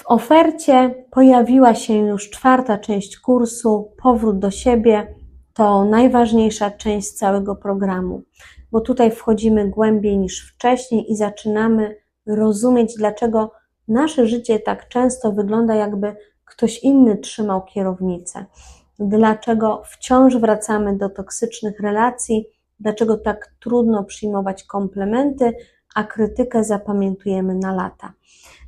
W ofercie pojawiła się już czwarta część kursu Powrót do siebie. To najważniejsza część całego programu, bo tutaj wchodzimy głębiej niż wcześniej i zaczynamy rozumieć, dlaczego nasze życie tak często wygląda, jakby ktoś inny trzymał kierownicę. Dlaczego wciąż wracamy do toksycznych relacji, dlaczego tak trudno przyjmować komplementy, a krytykę zapamiętujemy na lata.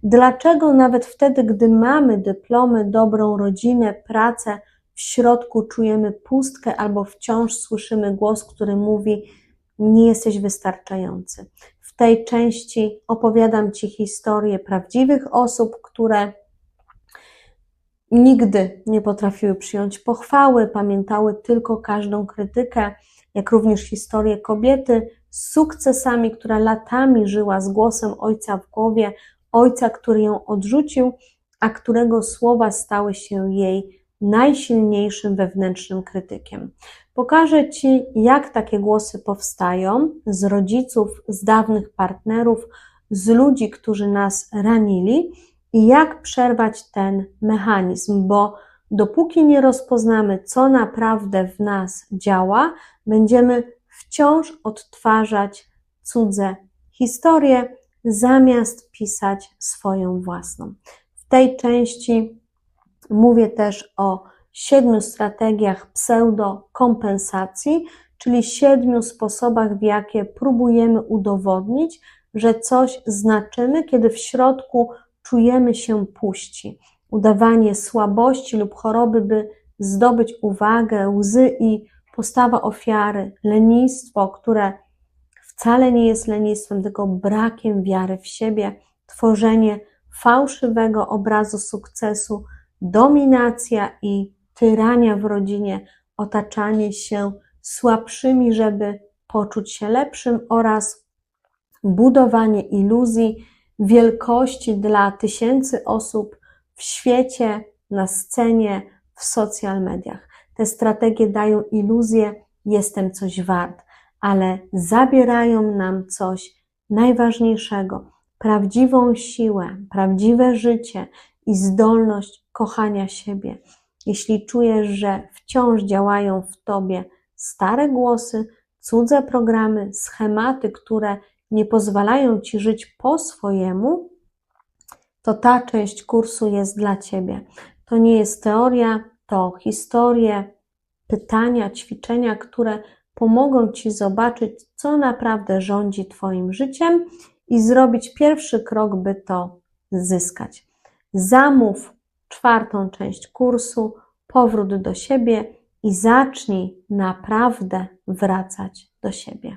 Dlaczego nawet wtedy, gdy mamy dyplomy, dobrą rodzinę, pracę, w środku czujemy pustkę albo wciąż słyszymy głos, który mówi: Nie jesteś wystarczający. W tej części opowiadam Ci historię prawdziwych osób, które nigdy nie potrafiły przyjąć pochwały, pamiętały tylko każdą krytykę, jak również historię kobiety z sukcesami, która latami żyła z głosem ojca w głowie, ojca, który ją odrzucił, a którego słowa stały się jej najsilniejszym wewnętrznym krytykiem. Pokażę Ci, jak takie głosy powstają z rodziców, z dawnych partnerów, z ludzi, którzy nas ranili i jak przerwać ten mechanizm, bo dopóki nie rozpoznamy, co naprawdę w nas działa, będziemy wciąż odtwarzać cudze historie, zamiast pisać swoją własną. W tej części mówię też o siedmiu strategiach pseudokompensacji, czyli siedmiu sposobach, w jakie próbujemy udowodnić, że coś znaczymy, kiedy w środku czujemy się puści. Udawanie słabości lub choroby, by zdobyć uwagę, łzy i postawa ofiary, lenistwo, które wcale nie jest lenistwem, tylko brakiem wiary w siebie, tworzenie fałszywego obrazu sukcesu, dominacja i tyrania w rodzinie, otaczanie się słabszymi, żeby poczuć się lepszym oraz budowanie iluzji wielkości dla tysięcy osób w świecie, na scenie, w social mediach. Te strategie dają iluzję, jestem coś wart, ale zabierają nam coś najważniejszego prawdziwą siłę, prawdziwe życie i zdolność kochania siebie. Jeśli czujesz, że wciąż działają w tobie stare głosy, cudze programy, schematy, które nie pozwalają ci żyć po swojemu, to ta część kursu jest dla ciebie. To nie jest teoria, to historie, pytania, ćwiczenia, które pomogą ci zobaczyć, co naprawdę rządzi Twoim życiem i zrobić pierwszy krok, by to zyskać. Zamów czwartą część kursu, powrót do siebie i zacznij naprawdę wracać do siebie.